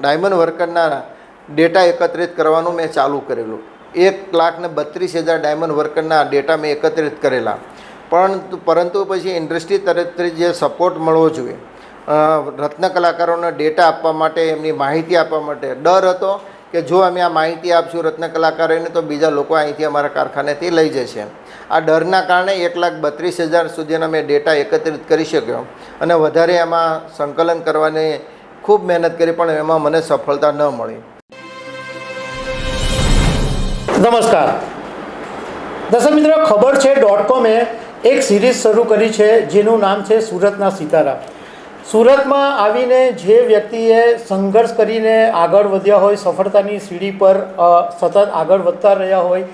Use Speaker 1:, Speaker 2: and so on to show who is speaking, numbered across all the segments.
Speaker 1: Diamond વર્કરના data એકત્રિત કરવાનું મેં ચાલુ કરેલું. એક લાખને બત્રીસ હજાર ડાયમંડ વર્કરના ડેટા મેં એકત્રિત કરેલા. પરંતુ પરંતુ પછી ઇન્ડસ્ટ્રી તરફથી જે સપોર્ટ મળવો જોઈએ રત્ન કલાકારોને ડેટા આપવા માટે, એમની માહિતી આપવા માટે ડર હતો કે જો અમે આ માહિતી આપશું રત્ન કલાકારોને, તો બીજા લોકો અહીંથી અમારા કારખાનેથી લઈ જશે. આ ડરના કારણે એક લાખ બત્રીસ હજાર સુધીના મેં ડેટા એકત્રિત કરી શક્યો. અને વધારે એમાં સંકલન કરવાની ખૂબ મહેનત કરી, પણ એમાં મને સફળતા ન મળી.
Speaker 2: નમસ્કાર. દર્શક મિત્રો, ખબર છે ડોટ કોમે એક સિરીઝ શરૂ કરી છે, જેનું નામ છે સુરતના સિતારા. સુરતમાં આવીને જે વ્યક્તિએ સંઘર્ષ કરીને આગળ વધ્યા હોય, સફળતાની સીડી પર સતત આગળ વધતા રહ્યા હોય,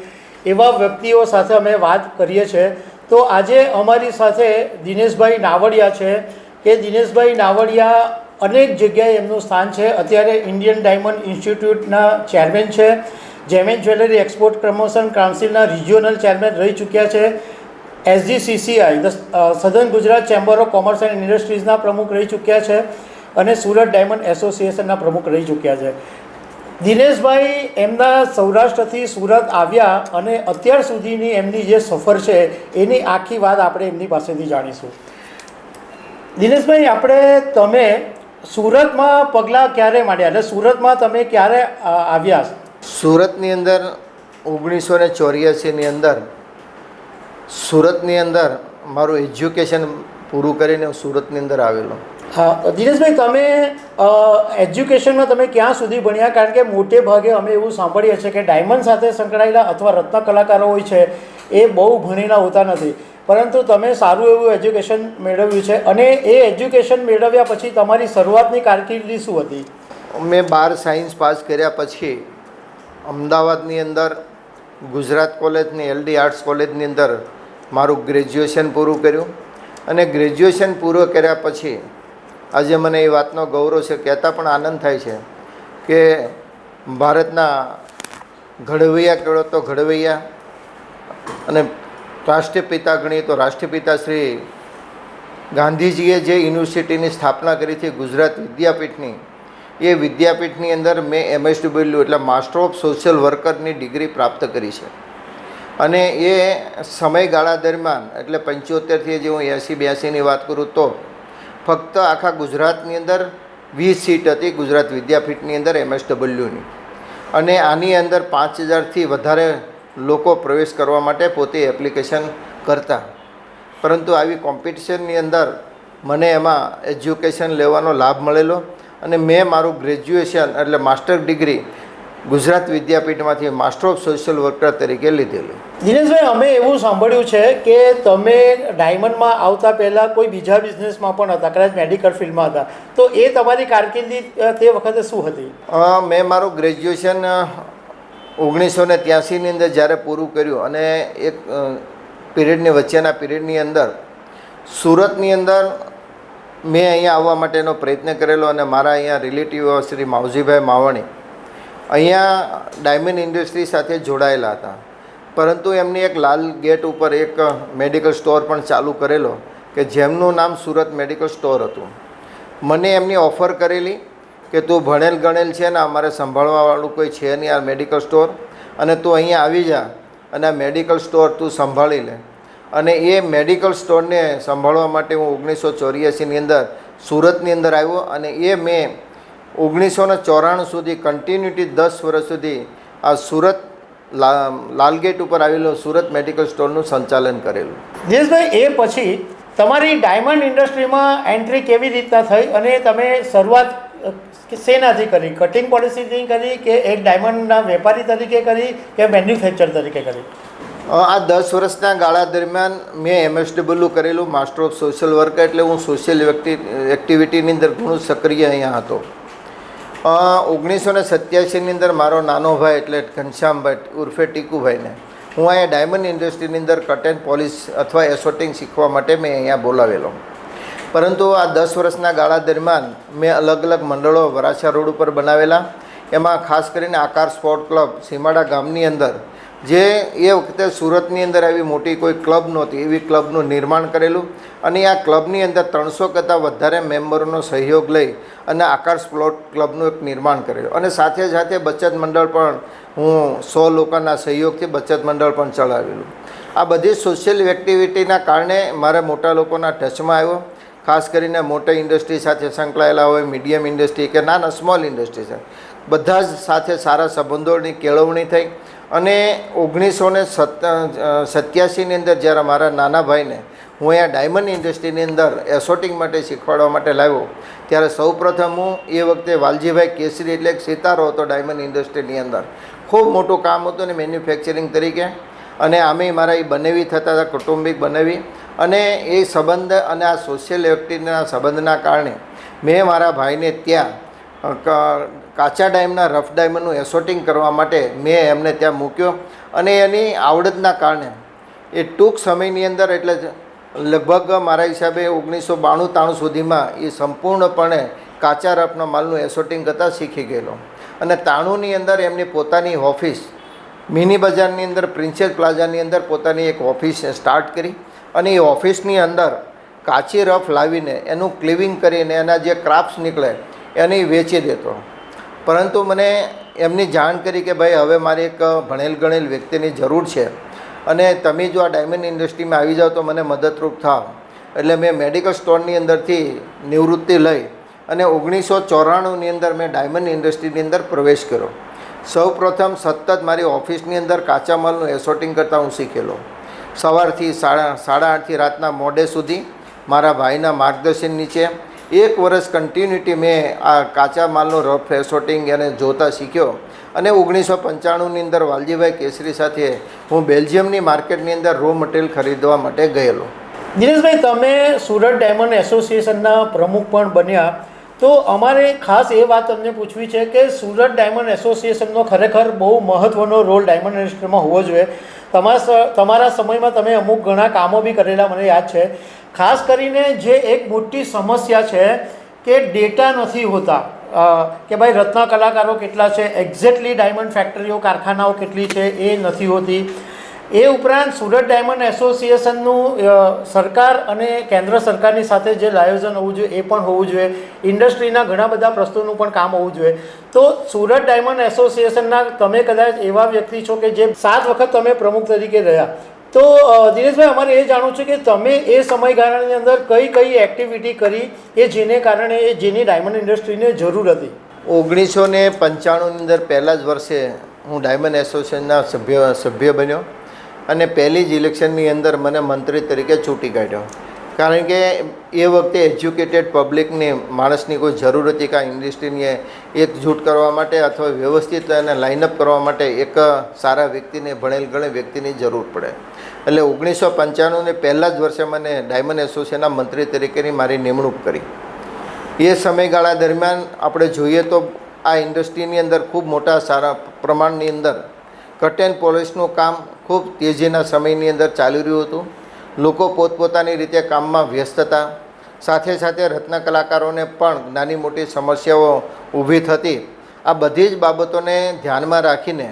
Speaker 2: એવા વ્યક્તિઓ સાથે અમે વાત કરીએ છીએ. તો આજે અમારી સાથે દિનેશભાઈ નાવડિયા છે કે દિનેશભાઈ નાવડિયા અનેક જગ્યાએ એમનું સ્થાન છે. અત્યારે ઇન્ડિયન ડાયમંડ ઇન્સ્ટિટ્યૂટના ચેરમેન છે. Gem and jewellery export promotion કાઉન્સિલના regional chairman રહી ચૂક્યા છે. SGCCI southern Gujarat chamber of commerce and ઇન્ડસ્ટ્રીઝના પ્રમુખ રહી ચૂક્યા છે અને સુરત ડાયમંડ એસોસિએશનના પ્રમુખ રહી ચૂક્યા છે. દિનેશભાઈ એમના સૌરાષ્ટ્રથી સુરત આવ્યા અને અત્યાર સુધીની એમની જે સફર છે એની આખી વાત આપણે એમની પાસેથી જાણીશું. દિનેશભાઈ, આપણે તમે સુરતમાં પગલાં ક્યારે માંડ્યા? એટલે સુરતમાં તમે ક્યારે આવ્યા?
Speaker 1: સુરતની અંદર ઓગણીસો ને ચોર્યાસીની અંદર સુરતની અંદર મારું એજ્યુકેશન પૂરું કરીને હું સુરતની અંદર આવેલો.
Speaker 2: હા દિનેશભાઈ તમે એજ્યુકેશનમાં તમે ક્યાં સુધી ભણ્યા? કારણ કે મોટે ભાગે અમે એવું સાંભળીએ છીએ કે ડાયમંડ સાથે સંકળાયેલા અથવા રત્ન કલાકારો હોય છે એ બહુ ભણેલા હોતા નથી. પરંતુ તમે સારું એવું એજ્યુકેશન મેળવ્યું છે અને એ એજ્યુકેશન મેળવ્યા પછી તમારી શરૂઆતની કારકિર્દી શું હતી?
Speaker 1: મેં બાર સાયન્સ પાસ કર્યા પછી અમદાવાદની અંદર, ગુજરાત કોલેજની એલડી આર્ટ્સ કોલેજની અંદર મારું ગ્રેજ્યુએશન પૂરું કર્યું. અને ગ્રેજ્યુએશન પૂરું કર્યા પછી આજે મને એ વાતનો ગૌરવ છે, કહેતા પણ આનંદ થાય છે કે ભારતના ઘડવૈયા કહેવો તો ઘડવૈયા અને રાષ્ટ્રપિતા ગણીએ તો રાષ્ટ્રપિતા શ્રી ગાંધીજીએ જે યુનિવર્સિટીની સ્થાપના કરી હતી ગુજરાત વિદ્યાપીઠની, એ વિદ્યાપીઠની અંદર મેં એમએસડબલ્યુ એટલે માસ્ટર ઓફ સોશિયલ વર્કરની ડિગ્રી પ્રાપ્ત કરી છે. અને એ સમયગાળા દરમિયાન, એટલે પંચોતેરથી જે હું એંસી બ્યાસીની વાત કરું તો, ફક્ત આખા ગુજરાતની અંદર વીસ સીટ હતી ગુજરાત વિદ્યાપીઠની અંદર એમએસડબલ્યુની અને આની અંદર પાંચ હજારથી વધારે લોકો પ્રવેશ કરવા માટે પોતે એપ્લિકેશન કરતા. પરંતુ આવી કોમ્પિટિશનની અંદર મને એમાં એજ્યુકેશન લેવાનો લાભ મળેલો અને મેં મારું ગ્રેજ્યુએશન એટલે માસ્ટર ડિગ્રી ગુજરાત વિદ્યાપીઠમાંથી માસ્ટર ઓફ સોશિયલ વર્કર તરીકે લીધેલું.
Speaker 2: દિનેશભાઈ અમે એવું સાંભળ્યું છે કે તમે ડાયમંડમાં આવતા પહેલાં કોઈ બીજા બિઝનેસમાં પણ હતા કદાચ મેડિકલ ફિલ્ડમાં હતા. તો એ તમારી કારકિર્દી તે વખતે શું હતી?
Speaker 1: મેં મારું ગ્રેજ્યુએશન ઓગણીસો ને ત્યાસીની અંદર જ્યારે પૂરું કર્યું અને એક પીરિયડની વચ્ચેના પીરિયડની અંદર સુરતની અંદર મેં અહીંયા આવવા માટેનો પ્રયત્ન કરેલો અને મારા અહીંયા રિલેટિવ શ્રી માવજીભાઈ માવાણી અહીંયા ડાયમંડ ઇન્ડસ્ટ્રી સાથે જોડાયેલા હતા. પરંતુ એમની એક લાલ ગેટ ઉપર એક મેડિકલ સ્ટોર પણ ચાલુ કરેલો કે જેમનું નામ સુરત મેડિકલ સ્ટોર હતું. મને એમની ઓફર કરેલી કે તું ભણેલ ગણેલ છે ને અમારે સંભાળવાવાળું કોઈ છે નહીં આ મેડિકલ સ્ટોર અને તું અહીંયા આવી જા અને આ મેડિકલ સ્ટોર તું સંભાળી લે. અને એ મેડિકલ સ્ટોરને સંભાળવા માટે હું ઓગણીસો ચોર્યાસીની અંદર સુરતની અંદર આવ્યો અને એ મેં ઓગણીસો ને ચોરાણું સુધી કન્ટિન્યુટી દસ વર્ષ સુધી આ સુરત લાલગેટ ઉપર આવેલું સુરત મેડિકલ સ્ટોરનું સંચાલન કરેલું.
Speaker 2: દિનેશભાઈ, એ પછી તમારી ડાયમંડ ઇન્ડસ્ટ્રીમાં એન્ટ્રી કેવી રીતના થઈ અને તમે શરૂઆત અ, શેનાથી કરી? કટિંગ પોલિસીથી કરી કે એક ડાયમંડના વેપારી તરીકે કરી કે મેન્યુફેક્ચર તરીકે કરી?
Speaker 1: આ દસ વર્ષના ગાળા દરમિયાન મેં એમએસડબલ્યુ કરેલું માસ્ટર ઓફ સોશિયલ વર્ક એટલે હું સોશિયલ વ્યક્તિ એક્ટિવિટીની અંદર ઘણું સક્રિય અહીંયા હતો. ઓગણીસો ને સત્યાસીની અંદર મારો નાનો ભાઈ એટલે ઘનશ્યામભાઈ ઉર્ફે ટીકુભાઈને હું અહીંયા ડાયમંડ ઇન્ડસ્ટ્રીની અંદર કટ એન્ડ પોલિશ અથવા એસોટિંગ શીખવા માટે મેં અહીંયા બોલાવેલો. પરંતુ આ દસ વર્ષના ગાળા દરમિયાન મેં અલગ અલગ મંડળો વરાછા રોડ ઉપર બનાવેલા. એમાં ખાસ કરીને આકાર સ્પોર્ટ ક્લબ સીમાડા ગામની અંદર, જે એ વખતે સુરતની અંદર આવી મોટી કોઈ ક્લબ નહોતી, એવી ક્લબનું નિર્માણ કરેલું. અને આ ક્લબની અંદર ત્રણસો કરતાં વધારે મેમ્બરોનો સહયોગ લઈ અને આકાર સ્પોર્ટ ક્લબનું એક નિર્માણ કરેલું. અને સાથે સાથે બચત મંડળ પણ હું સો લોકોના સહયોગથી બચત મંડળ પણ ચલાવેલું. આ બધી સોશિયલ એક્ટિવિટીના કારણે મારે મોટા લોકોના ટચમાં આવ્યો. ખાસ કરીને મોટી ઇન્ડસ્ટ્રી સાથે સંકળાયેલા હોય, મીડિયમ ઇન્ડસ્ટ્રી કે નાના સ્મોલ ઇન્ડસ્ટ્રી છે બધા જ સાથે સારા સંબંધોની કેળવણી થઈ અને ઓગણીસો ને સત્યાસીની અંદર જ્યારે મારા નાના ભાઈને હું અહીંયા ડાયમંડ ઇન્ડસ્ટ્રીની અંદર એસોટિંગ માટે શીખવાડવા માટે લાવ્યો, ત્યારે સૌપ્રથમ હું એ વખતે વાલજીભાઈ કેસરી એટલે એક સિતારો હતો ડાયમંડ ઇન્ડસ્ટ્રીની અંદર. ખૂબ મોટું કામ હતું ને મેન્યુફેક્ચરિંગ તરીકે. અને આમે મારા એ બનાવી થતા હતા, કૌટુંબિક બનાવી. અને એ સંબંધ અને આ સોશિયલ એક્ટિવના સંબંધના કારણે મેં મારા ભાઈને ત્યાં કાચા ડાયમના, રફ ડાયમંડનું એસોટિંગ કરવા માટે મેં એમને ત્યાં મૂક્યો અને એની આવડતના કારણે એ ટૂંક સમયની અંદર એટલે લગભગ મારા હિસાબે ઓગણીસો બાણું ત્રાણું સુધીમાં એ સંપૂર્ણપણે કાચા રફના માલનું એસોટિંગ કરતાં શીખી ગયેલો. અને તાણુંની અંદર એમની પોતાની ઓફિસ મિની બજારની અંદર પ્રિન્સેસ પ્લાઝાની અંદર પોતાની એક ઓફિસ સ્ટાર્ટ કરી અને એ ઓફિસની અંદર કાચી રફ લાવીને એનું ક્લિવિંગ કરીને એના જે ક્રાફ્ટ્સ નીકળે, એને વેચી દેતો. પરંતુ મને એમની જાણ કરી કે ભાઈ, હવે મારે એક ભણેલ ગણેલ વ્યક્તિની જરૂર છે અને તમે જો આ ડાયમંડ ઇન્ડસ્ટ્રીમાં આવી જાઓ તો મને મદદરૂપ થાવ. એટલે મેં મેડિકલ સ્ટોરની અંદરથી નિવૃત્તિ લઈ અને ઓગણીસો ચોરાણુંની અંદર મેં ડાયમંડ ઇન્ડસ્ટ્રીની અંદર પ્રવેશ કર્યો. સૌ પ્રથમ સતત મારી ઓફિસની અંદર કાચા માલનું એસોટિંગ કરતાં હું શીખેલો. સવારથી સાડા સાડા આઠથી રાતના મોડે સુધી મારા ભાઈના માર્ગદર્શન નીચે એક વર્ષ કન્ટિન્યુટી મેં આ કાચા માલનો રફ ફેસોટિંગ એને જોતા શીખ્યો અને ઓગણીસો પંચાણુંની અંદર વાલજીભાઈ કેસરી સાથે હું બેલ્જિયમની માર્કેટની અંદર રો મટીરિયલ ખરીદવા માટે ગયેલો.
Speaker 2: દિનેશભાઈ, તમે સુરત ડાયમંડ એસોસિએશનના પ્રમુખ પણ બન્યા. તો અમારે ખાસ એ વાત તમને પૂછવી છે કે સુરત ડાયમંડ એસોસિએશનનો ખરેખર બહુ મહત્ત્વનો રોલ ડાયમંડ ઇન્ડસ્ટ્રીમાં હોવો જોઈએ. તમારા તમારા સમયમાં તમે અમુક ઘણા કામો બી કરેલા, મને યાદ છે. ખાસ કરીને જે એક મોટી સમસ્યા છે કે ડેટા નથી હોતા. કે ભાઈ રત્ન કલાકારો કેટલા છે? એક્ઝેક્ટલી ડાયમંડ ફેક્ટરીઓ કારખાનાઓ કેટલી છે? એ નથી હોતી. એ ઉપરાંત સુરત ડાયમંડ એસોસિએશનનું સરકાર અને કેન્દ્ર સરકારની સાથે જે આયોજન હોવું જોઈએ એ પણ હોવું જોઈએ. ઇન્ડસ્ટ્રીના ઘણા બધા પ્રશ્નોનું પણ કામ હોવું જોઈએ. તો સુરત ડાયમંડ એસોસિએશનના તમે કદાચ એવા વ્યક્તિ છો કે જે સાત વખત તમે પ્રમુખ તરીકે રહ્યા. તો દિનેશભાઈ, અમારે એ જાણવું છે કે તમે એ સમયગાળાની અંદર કઈ કઈ એક્ટિવિટી કરી એ જેને કારણે એ, જેની ડાયમંડ ઇન્ડસ્ટ્રીને જરૂર હતી?
Speaker 1: ઓગણીસો ને પંચાણુંની અંદર પહેલાં જ વર્ષે હું ડાયમંડ એસોસિએશનના સભ્ય સભ્ય બન્યો. અને પહેલી જ ઇલેક્શનની અંદર મને મંત્રી તરીકે ચૂંટી કાઢ્યો. કારણ કે એ વખતે એજ્યુકેટેડ પબ્લિકની માણસની કોઈ જરૂર હતી કે આ ઇન્ડસ્ટ્રીને એકજૂટ કરવા માટે અથવા વ્યવસ્થિત એને લાઇનઅપ કરવા માટે એક સારા વ્યક્તિને, ભણેલ ગણે વ્યક્તિની જરૂર પડે. એટલે ઓગણીસો પંચાણુંને પહેલાં જ વર્ષે મને ડાયમંડ એસોસિએશનના મંત્રી તરીકેની મારી નિમણૂક કરી. એ સમયગાળા દરમિયાન આપણે જોઈએ તો આ ઇન્ડસ્ટ્રીની અંદર ખૂબ મોટા સારા પ્રમાણની અંદર કટેન પોલીસનું કામ ખૂબ તેજીના સમયની અંદર ચાલી રહ્યું હતું. લોકો પોતપોતાની રીતે કામમાં વ્યસ્ત હતા. સાથે સાથે રત્ન કલાકારોને પણ નાની મોટી સમસ્યાઓ ઊભી થતી. આ બધી જ બાબતોને ધ્યાનમાં રાખીને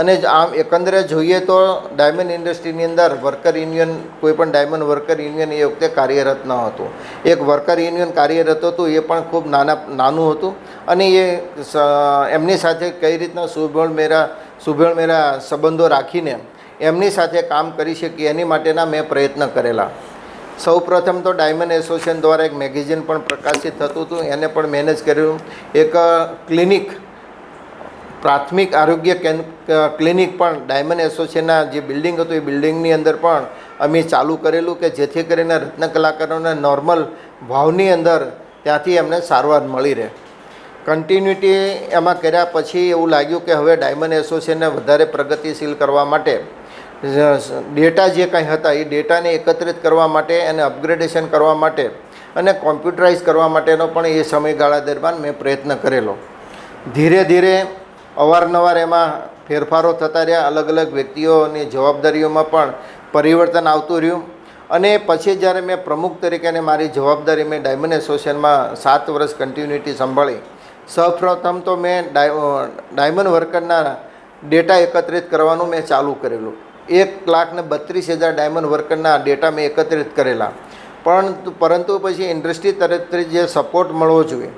Speaker 1: અને આમ એકંદરે જોઈએ તો ડાયમંડ ઇન્ડસ્ટ્રીની અંદર વર્કર યુનિયન, કોઈ પણ ડાયમંડ વર્કર યુનિયન એ વખતે કાર્યરત ન હતું. એક વર્કર યુનિયન કાર્યરત હતું એ પણ ખૂબ નાના, નાનું હતું અને એ એમની સાથે કઈ રીતના સુભળ મેરા સુભળ મેરા સંબંધો રાખીને એમની સાથે કામ કરી શકીએ એની માટેના મેં પ્રયત્ન કરેલા. સૌ પ્રથમ તો ડાયમંડ એસોસિએશન દ્વારા એક મેગેઝિન પણ પ્રકાશિત થતું હતું, એને પણ મેનેજ કર્યું. એક ક્લિનિક, પ્રાથમિક આરોગ્ય કેન્દ્ર ક્લિનિક પણ ડાયમંડ એસોસિએશનના જે બિલ્ડિંગ હતું, એ બિલ્ડિંગની અંદર પણ અમે ચાલુ કરેલું કે જેથી કરીને રત્ન કલાકારોને નોર્મલ ભાવની અંદર ત્યાંથી એમને સારવાર મળી રહે. કન્ટિન્યુટી એમાં કર્યા પછી એવું લાગ્યું કે હવે ડાયમંડ એસોસિએશનને વધારે પ્રગતિશીલ કરવા માટે ડેટા જે કંઈ હતા, એ ડેટાને એકત્રિત કરવા માટે અને અપગ્રેડેશન કરવા માટે અને કોમ્પ્યુટરાઇઝ કરવા માટેનો પણ એ સમયગાળા દરમિયાન મેં પ્રયત્ન કરેલો. ધીરે ધીરે અવારનવાર એમાં ફેરફારો થતા રહ્યા, અલગ અલગ વ્યક્તિઓની જવાબદારીઓમાં પણ પરિવર્તન આવતું રહ્યું અને પછી જ્યારે મેં પ્રમુખ તરીકે અને મારી જવાબદારી મેં ડાયમંડ એસોસિએશનમાં સાત વર્ષ કન્ટિન્યુટી સંભાળી સૌપ્રથમ તો મેં ડાય ડાયમંડ વર્કરના ડેટા એકત્રિત કરવાનું મેં ચાલુ કરેલું. એક લાખ ને બત્રીસ હજાર ડાયમંડ વર્કરના ડેટા મેં એકત્રિત કરેલા. પરંતુ પરંતુ પછી ઇન્ડસ્ટ્રી તરફથી જે સપોર્ટ મળવો જોઈએ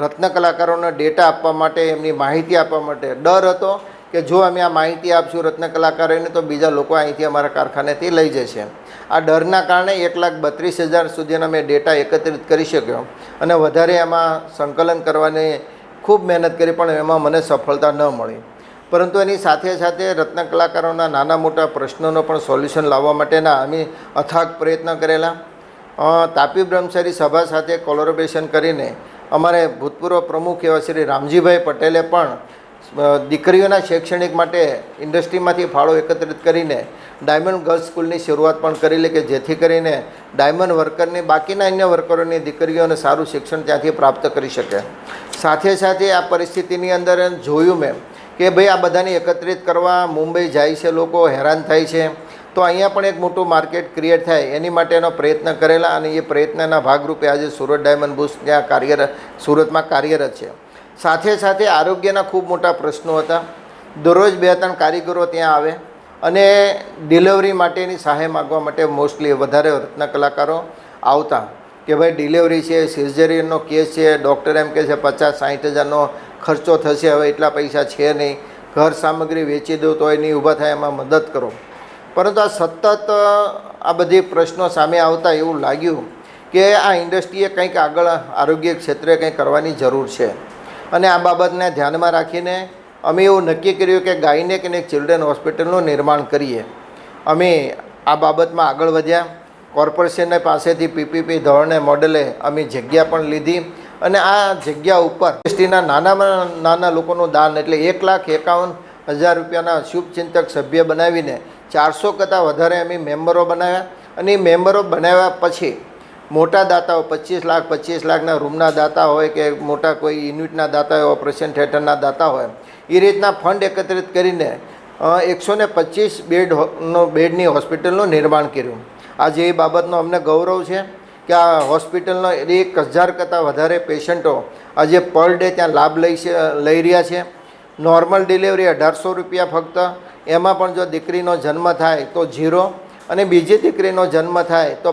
Speaker 1: રત્ન કલાકારોને ડેટા આપવા માટે, એમની માહિતી આપવા માટે ડર હતો કે જો અમે આ માહિતી આપશું રત્ન કલાકારોને, તો બીજા લોકો અહીંથી અમારા કારખાનેથી લઈ જશે. આ ડરના કારણે એક લાખ બત્રીસ હજાર સુધીના મેં ડેટા એકત્રિત કરી શક્યો. અને વધારે એમાં સંકલન કરવાની ખૂબ મહેનત કરી, પણ એમાં મને સફળતા ન મળી. પરંતુ એની સાથે સાથે રત્ન કલાકારોના નાના મોટા પ્રશ્નોનો પણ સોલ્યુશન લાવવા માટેના અમે અથાગ પ્રયત્ન કરેલા. તાપી બ્રહ્મચારી સભા સાથે કોલોરેબરેશન કરીને અમારે ભૂતપૂર્વ પ્રમુખ એવા શ્રી રામજીભાઈ પટેલે પણ દીકરીઓના શૈક્ષણિક માટે ઇન્ડસ્ટ્રીમાંથી ફાળો એકત્રિત કરીને ડાયમંડ ગર્લ્સ સ્કૂલની શરૂઆત પણ કરેલી કે જેથી કરીને ડાયમંડ વર્કરની, બાકીના અન્ય વર્કરોની દીકરીઓને સારું શિક્ષણ ત્યાંથી પ્રાપ્ત કરી શકે. સાથે સાથે આ પરિસ્થિતિની અંદર જોયું મેં કે ભાઈ આ બધાને એકત્રિત કરવા મુંબઈ જાય છે, લોકો હેરાન થાય છે. તો અહીંયા પણ એક મોટું માર્કેટ ક્રિએટ થાય, એની માટેનો પ્રયત્ન કરેલા અને એ પ્રયત્નના ભાગરૂપે આજે સુરત ડાયમંડ બુસ ત્યાં કાર્યરત, સુરતમાં કાર્યરત છે. સાથે સાથે આરોગ્યના ખૂબ મોટા પ્રશ્નો હતા. દરરોજ બે ત્રણ કારીગરો ત્યાં આવે અને ડિલિવરી માટેની સહાય માગવા માટે મોસ્ટલી વધારે રત્ન કલાકારો આવતા કે ભાઈ ડિલિવરી છે સર્જરીનો કેસ છે ડૉક્ટર એમ કહે છે પચાસ સાઠ હજારનો ખર્ચો થશે, હવે એટલા પૈસા છે નહીં. ઘર સામગ્રી વેચી દો તો એ નહીં, ઊભા થાય એમાં મદદ કરો. પરંતુ આ સતત આ બધી પ્રશ્નો સામે આવતા એવું લાગ્યું કે આ ઇન્ડસ્ટ્રીએ કંઈક આગળ આરોગ્ય ક્ષેત્રે કંઈક કરવાની જરૂર છે. અને આ બાબતને ધ્યાનમાં રાખીને અમે એવું નક્કી કર્યું કે ગાયનેક અને ચિલ્ડ્રન હોસ્પિટલનું નિર્માણ કરીએ. અમે આ બાબતમાં આગળ વધ્યા. કોર્પોરેશનને પાસેથી પીપીપી ધોરણે મોડેલે અમે જગ્યા પણ લીધી અને આ જગ્યા ઉપર એસટીના નાનામાં નાના લોકોનું દાન એટલે એક લાખ એકાવન હજાર રૂપિયાના શુભચિંતક સભ્ય બનાવીને ચારસો કરતાં વધારે અમે મેમ્બરો બનાવ્યા. અને એ મેમ્બરો બનાવ્યા પછી મોટા દાતાઓ પચીસ લાખ પચીસ લાખના રૂમના દાતા હોય કે મોટા કોઈ યુનિટના દાતા હોય, ઓપરેશન થિયેટરના દાતા હોય, એ રીતના ફંડ એકત્રિત કરીને એકસો ને પચીસ બેડનો બેડની હોસ્પિટલનું નિર્માણ કર્યું. આજે એ બાબતનો અમને ગૌરવ છે કે આ હોસ્પિટલનો એક હજાર કરતાં વધારે પેશન્ટો આજે પર ડે ત્યાં લાભ લઈ છે, લઈ રહ્યા છે. નોર્મલ ડિલિવરી અઢારસો રૂપિયા ફક્ત, એમાં પણ જો દીકરીનો જન્મ થાય તો ઝીરો. અને બીજી દીકરીનો જન્મ થાય તો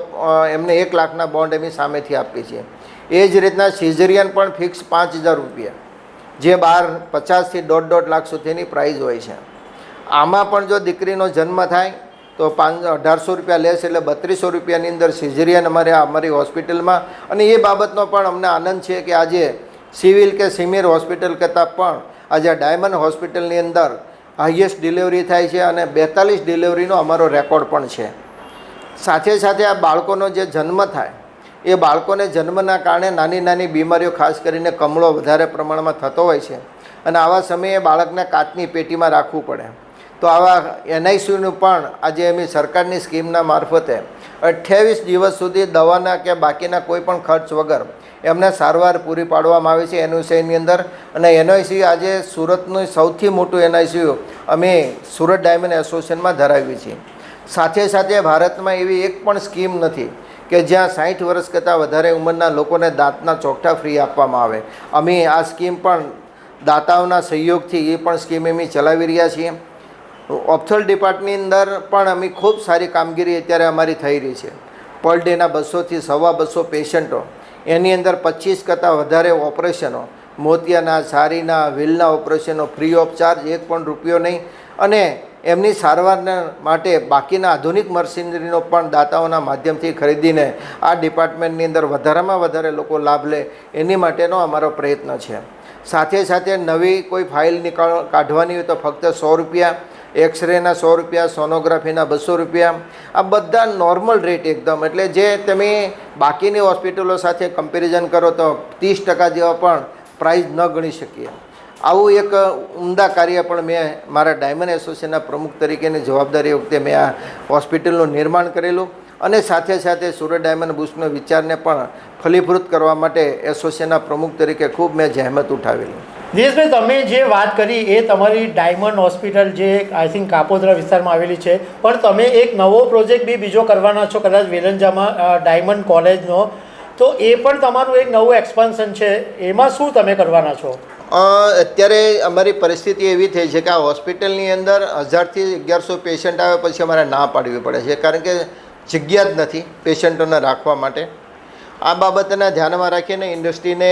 Speaker 1: એમને એક લાખના બોન્ડ એમની સામેથી આપીએ છીએ. એ જ રીતના સિઝેરિયન પણ ફિક્સ પાંચ હજાર રૂપિયા, જે બાર પચાસથી દોઢ દોઢ લાખ સુધીની પ્રાઇઝ હોય છે. આમાં પણ જો દીકરીનો જન્મ થાય, તો પાંચ, અઢારસો રૂપિયા લેશે એટલે બત્રીસો રૂપિયાની અંદર સિઝેરિયન અમારે, અમારી હોસ્પિટલમાં. અને એ બાબતનો પણ અમને આનંદ છે કે આજે સિવિલ કે સિમિર હોસ્પિટલ કરતાં પણ આજે ડાયમંડ હોસ્પિટલની અંદર હાઈએસ્ટ ડિલિવરી થાય છે અને બેતાલીસ ડિલિવરીનો અમારો રેકોર્ડ પણ છે. સાથે સાથે આ બાળકોનો જે જન્મ થાય, એ બાળકોને જન્મના કારણે નાની નાની બીમારીઓ ખાસ કરીને કમળો વધારે પ્રમાણમાં થતો હોય છે અને આવા સમયે બાળકને કાચની પેટીમાં રાખવું પડે. તો આવા એનઆઈસીયુનું પણ આજે એમની સરકારની સ્કીમના મારફતે અઠ્યાવીસ દિવસ સુધી દવાના કે બાકીના કોઈ પણ ખર્ચ વગર એમને સારવાર પૂરી પાડવામાં આવે છે એનઓસીની અંદર. અને એનઆઈસીયુ આજે સુરતનું સૌથી મોટું એનઆઈસીયુ અમે સુરત ડાયમંડ એસોસિએશનમાં ધરાવીએ છીએ. સાથે સાથે ભારતમાં એવી એક પણ સ્કીમ નથી કે જ્યાં સાઠ વર્ષ કરતાં વધારે ઉંમરના લોકોને દાંતના ચોકઠા ફ્રી આપવામાં આવે. અમે આ સ્કીમ પણ દાતાઓના સહયોગથી એ પણ સ્કીમ અમે ચલાવી રહ્યા છીએ. ઓપ્થલ ડિપાર્ટની અંદર પણ અમે ખૂબ સારી કામગીરી અત્યારે અમારી થઈ રહી છે. પર ડેના બસોથી સવા બસો પેશન્ટો એની અંદર પચીસ કરતાં વધારે ઓપરેશનો. મોતિયાના, સારીના, વિલના ઓપરેશનો, ફ્રી ઓફ ચાર્જ, એક પણ રૂપિયો નહીં. અને એમની સારવારના માટે બાકીના આધુનિક મશીનરીનો પણ દાતાઓના માધ્યમથી ખરીદીને આ ડિપાર્ટમેન્ટની અંદર વધારેમાં વધારે લોકો લાભ લે એની માટેનો અમારો પ્રયત્ન છે. સાથે સાથે નવી કોઈ ફાઇલ નીકાળ કાઢવાની હોય તો ફક્ત સો રૂપિયા એક્સરેના સો રૂપિયા, સોનોગ્રાફીના બસો રૂપિયા. આ બધા નોર્મલ રેટ એકદમ. એટલે જે તમે બાકીની હોસ્પિટલો સાથે કમ્પેરિઝન કરો તો ત્રીસ ટકા જેવા પણ પ્રાઇઝ ન ગણી શકીએ. આવું એક ઉમદા કાર્ય પણ મેં મારા ડાયમંડ એસોસિએશનના પ્રમુખ તરીકેની જવાબદારી વખતે મેં આ હોસ્પિટલનું નિર્માણ કરેલું. અને સાથે સાથે સુરત ડાયમંડ બુસ્ટનો વિચારને પણ ફલીભૂત કરવા માટે એસોસિએશનના પ્રમુખ તરીકે ખૂબ મેં જહેમત ઉઠાવેલી.
Speaker 2: દિનેશભાઈ, તમે જે વાત કરી એ તમારી ડાયમંડ હોસ્પિટલ જે આઈ થિંક કાપોદ્રા વિસ્તારમાં આવેલી છે. પણ તમે એક નવો પ્રોજેક્ટ બી બીજો કરવાના છો, કદાચ વેલંજામાં ડાયમંડ કોલેજનો. તો એ પણ તમારું એક નવું એક્સપાન્શન છે. એમાં શું તમે કરવાના છો?
Speaker 1: અત્યારે અમારી પરિસ્થિતિ એવી થઈ છે કે આ હોસ્પિટલની અંદર હજારથી અગિયારસો પેશન્ટ આવે પછી અમારે ના પાડવી પડે છે. કારણ કે જગ્યા જ નથી પેશન્ટોને રાખવા માટે. આ બાબતને ધ્યાનમાં રાખીને ઇન્ડસ્ટ્રીને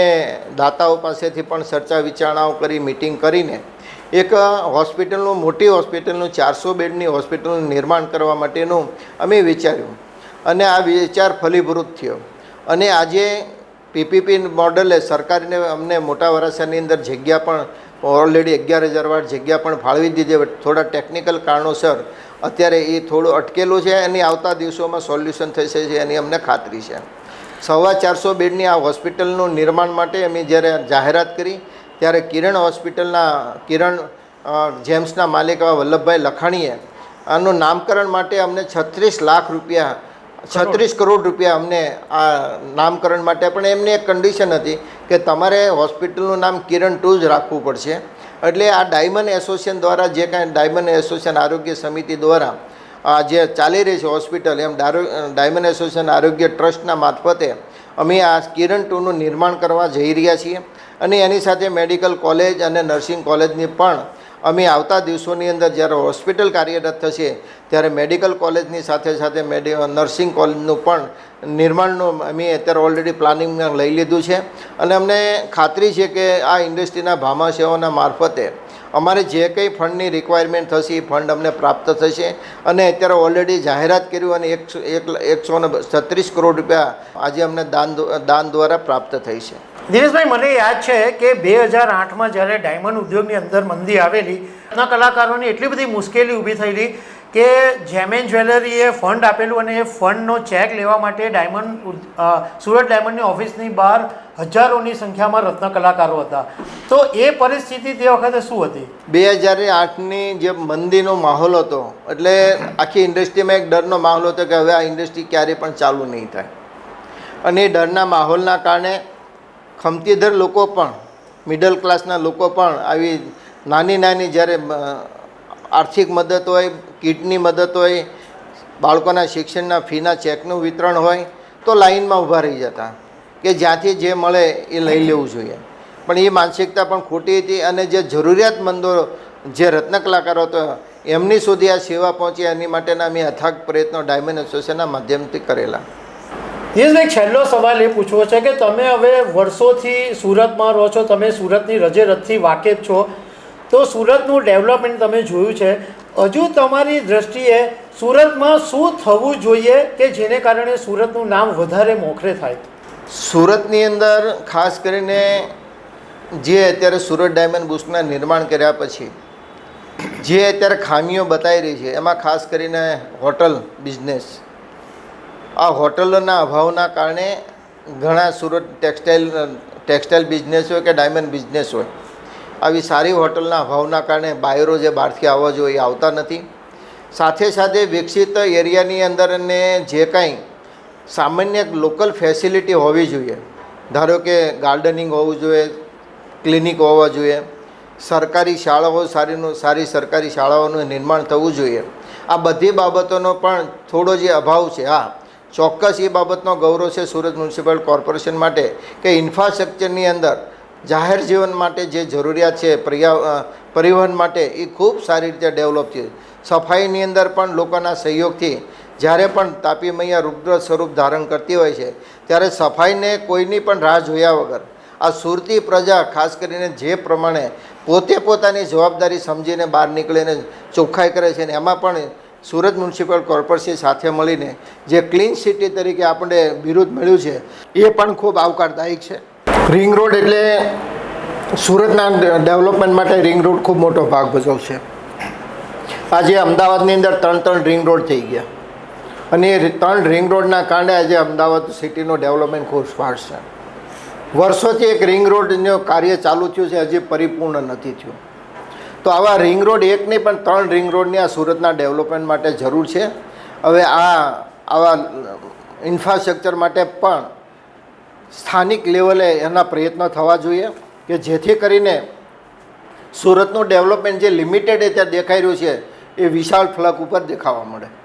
Speaker 1: દાતાઓ પાસેથી પણ ચર્ચા વિચારણાઓ કરી, મિટિંગ કરીને એક હોસ્પિટલનું, મોટી હોસ્પિટલનું, ચારસો બેડની હોસ્પિટલનું નિર્માણ કરવા માટેનું અમે વિચાર્યું. અને આ વિચાર ફલીભૂત થયો. અને આજે પીપીપી મોડલે સરકારને અમને મોટા વરાસાની અંદર જગ્યા પણ, ઓલરેડી અગિયાર હજાર વાર જગ્યા પણ ફાળવી દીધી. થોડા ટેકનિકલ કારણોસર અત્યારે એ થોડું અટકેલું છે એની આવતા દિવસોમાં સોલ્યુશન થશે છે એની અમને ખાતરી છે. સવા ચારસો બેડની આ હોસ્પિટલનું નિર્માણ માટે અમે જ્યારે જાહેરાત કરી, ત્યારે કિરણ હોસ્પિટલના, કિરણ જેમ્સના માલિક એવા વલ્લભભાઈ લખાણીએ આનું નામકરણ માટે અમને છત્રીસ લાખ રૂપિયા, છત્રીસ કરોડ રૂપિયા અમને આ નામકરણ માટે, પણ એમની એક કન્ડિશન હતી કે તમારે હોસ્પિટલનું નામ કિરણ ટુ જ રાખવું પડશે. એટલે આ ડાયમંડ એસોસિએશન દ્વારા, જે કાંઈ ડાયમંડ એસોસિએશન આરોગ્ય સમિતિ દ્વારા જે ચાલી રહી છે હોસ્પિટલ, એમ ડાયમંડ એસોસિએશન આરોગ્ય ટ્રસ્ટના મારફતે અમે આ કિરણ ટુનું નિર્માણ કરવા જઈ રહ્યા છીએ અને એની સાથે મેડિકલ કોલેજ અને નર્સિંગ કોલેજની પણ અમે આવતા દિવસોની અંદર જ્યારે હોસ્પિટલ કાર્યરત થશે ત્યારે મેડિકલ કોલેજની સાથે સાથે મેડિ, નર્સિંગ કોલેજનું પણ નિર્માણનું અમે અત્યારે ઓલરેડી પ્લાનિંગ લઈ લીધું છે. અને અમને ખાતરી છે કે આ ઇન્ડસ્ટ્રીના ભામાશેઓના મારફતે અમારે જે કંઈ ફંડની રિક્વાયરમેન્ટ થશે, એ ફંડ અમને પ્રાપ્ત થશે. અને અત્યારે ઓલરેડી જાહેરાત કર્યું અને એકસો, એક, એકસો ને છત્રીસ કરોડ રૂપિયા આજે અમને દાન દાન દ્વારા પ્રાપ્ત થઈ છે.
Speaker 2: દિનેશભાઈ, મને યાદ છે કે બે હજાર આઠમાં જ્યારે ડાયમંડ ઉદ્યોગની અંદર મંદી આવેલી, એના કલાકારોની એટલી બધી મુશ્કેલી ઊભી થયેલી કે જેમેન જ્વેલરીએ ફંડ આપેલું અને એ ફંડનો ચેક લેવા માટે ડાયમંડ સુરત ડાયમંડની ઓફિસની બહાર હજારોની સંખ્યામાં રત્ન કલાકારો હતા. તો એ પરિસ્થિતિ તે વખતે શું હતી?
Speaker 1: બે હજાર આઠની જે મંદીનો માહોલ હતો, એટલે આખી ઇન્ડસ્ટ્રીમાં એક ડરનો માહોલ હતો કે હવે આ ઇન્ડસ્ટ્રી ક્યારેય પણ ચાલુ નહીં થાય. અને એ ડરના માહોલના કારણે ખમતીધર લોકો પણ મિડલ ક્લાસના લોકો પણ આવી નાની નાની જ્યારે આર્થિક મદદ હોય, કીટની મદદ હોય, બાળકોના શિક્ષણના ફીના ચેકનું વિતરણ હોય, તો લાઈનમાં ઊભા રહી જતા. કે જ્યાંથી જે મળે એ લઈ લેવું જોઈએ. પણ એ માનસિકતા પણ ખોટી હતી અને જે જરૂરિયાતમંદો જે રત્ન કલાકારો હતો, એમની સુધી આ સેવા પહોંચી, એની માટેના મેં અથાગ પ્રયત્નો ડાયમંડ એસોસિએશનના માધ્યમથી કરેલા.
Speaker 2: દિનેશભાઈ છેલ્લો સવાલ એ પૂછવો છે કે તમે હવે વર્ષોથી સુરતમાં રહો છો, તમે સુરતની રજે રથથી વાકેફ છો, તો સુરતનું ડેવલપમેન્ટ તમે જોયું છે. હજુ તમારી દ્રષ્ટિએ સુરતમાં શું થવું જોઈએ કે જેને કારણે સુરતનું નામ વધારે મોખરે થાય?
Speaker 1: સુરતની અંદર ખાસ કરીને જે અત્યારે સુરત ડાયમંડ બુસ્ટના નિર્માણ કર્યા પછી, જે અત્યારે ખામીઓ બતાવી રહી છે, એમાં ખાસ કરીને હોટલ બિઝનેસ. આ હોટલોના અભાવના કારણે ઘણા સુરત ટેક્સટાઇલ ટેક્સટાઇલ બિઝનેસ હોય કે ડાયમંડ બિઝનેસ હોય, આવી સારી હોટલના અભાવના કારણે બાયરો જે બહારથી આવવા જોઈએ આવતા નથી. સાથે સાથે વિકસિત એરિયાની અંદર અને જે કાંઈ સામાન્ય લોકલ ફેસિલિટી હોવી જોઈએ. ધારો કે ગાર્ડનિંગ હોવું જોઈએ ક્લિનિક હોવા જોઈએ, સરકારી શાળાઓ સારીનું, સારી સરકારી શાળાઓનું નિર્માણ થવું જોઈએ. આ બધી બાબતોનો પણ થોડો જે અભાવ છે, હા, ચોક્કસ એ બાબતનો ગૌરવ છે સુરત મ્યુનિસિપલ કોર્પોરેશન માટે કે ઇન્ફ્રાસ્ટ્રક્ચરની અંદર જાહેર જીવન માટે જે જરૂરિયાત છે, પર્યા પરિવહન માટે એ ખૂબ સારી રીતે ડેવલપ છે સફાઈની અંદર પણ લોકોના સહયોગથી જ્યારે પણ તાપી મૈયા રુદ્ર સ્વરૂપ ધારણ કરતી હોય છે, ત્યારે સફાઈને કોઈની પણ રાહ જોયા વગર આ સુરતી પ્રજા ખાસ કરીને જે પ્રમાણે પોતે પોતાની જવાબદારી સમજીને બહાર નીકળીને ચોખ્ખાઈ કરે છે ને એમાં પણ સુરત મ્યુનિસિપલ કોર્પોરેશન સાથે મળીને જે ક્લીન સિટી તરીકે આપણે બિરુદ મળ્યું છે, એ પણ ખૂબ આવકારદાયક છે. રિંગ રોડ એટલે સુરતના ડેવલપમેન્ટ માટે રિંગ રોડ ખૂબ મોટો ભાગ ભજવશે. આજે અમદાવાદની અંદર ત્રણ ત્રણ રિંગ રોડ થઈ ગયા. અને એ ત્રણ રિંગ રોડના કારણે આજે અમદાવાદ સિટીનો ડેવલપમેન્ટ ખૂબ ફાસ્ટ છે. વર્ષોથી એક રિંગ રોડનું કાર્ય ચાલુ થયું છે, હજી પરિપૂર્ણ નથી થયું. તો આવા રિંગ રોડ એક નહીં, પણ ત્રણ રિંગ રોડની આ સુરતના ડેવલપમેન્ટ માટે જરૂર છે. હવે આ, આવા ઇન્ફ્રાસ્ટ્રક્ચર માટે પણ સ્થાનિક લેવલે એના પ્રયત્નો થવા જોઈએ કે જેથી કરીને સુરતનું ડેવલપમેન્ટ જે લિમિટેડ અત્યારે દેખાઈ રહ્યું છે, એ વિશાળ ફલક ઉપર દેખાવા મળે.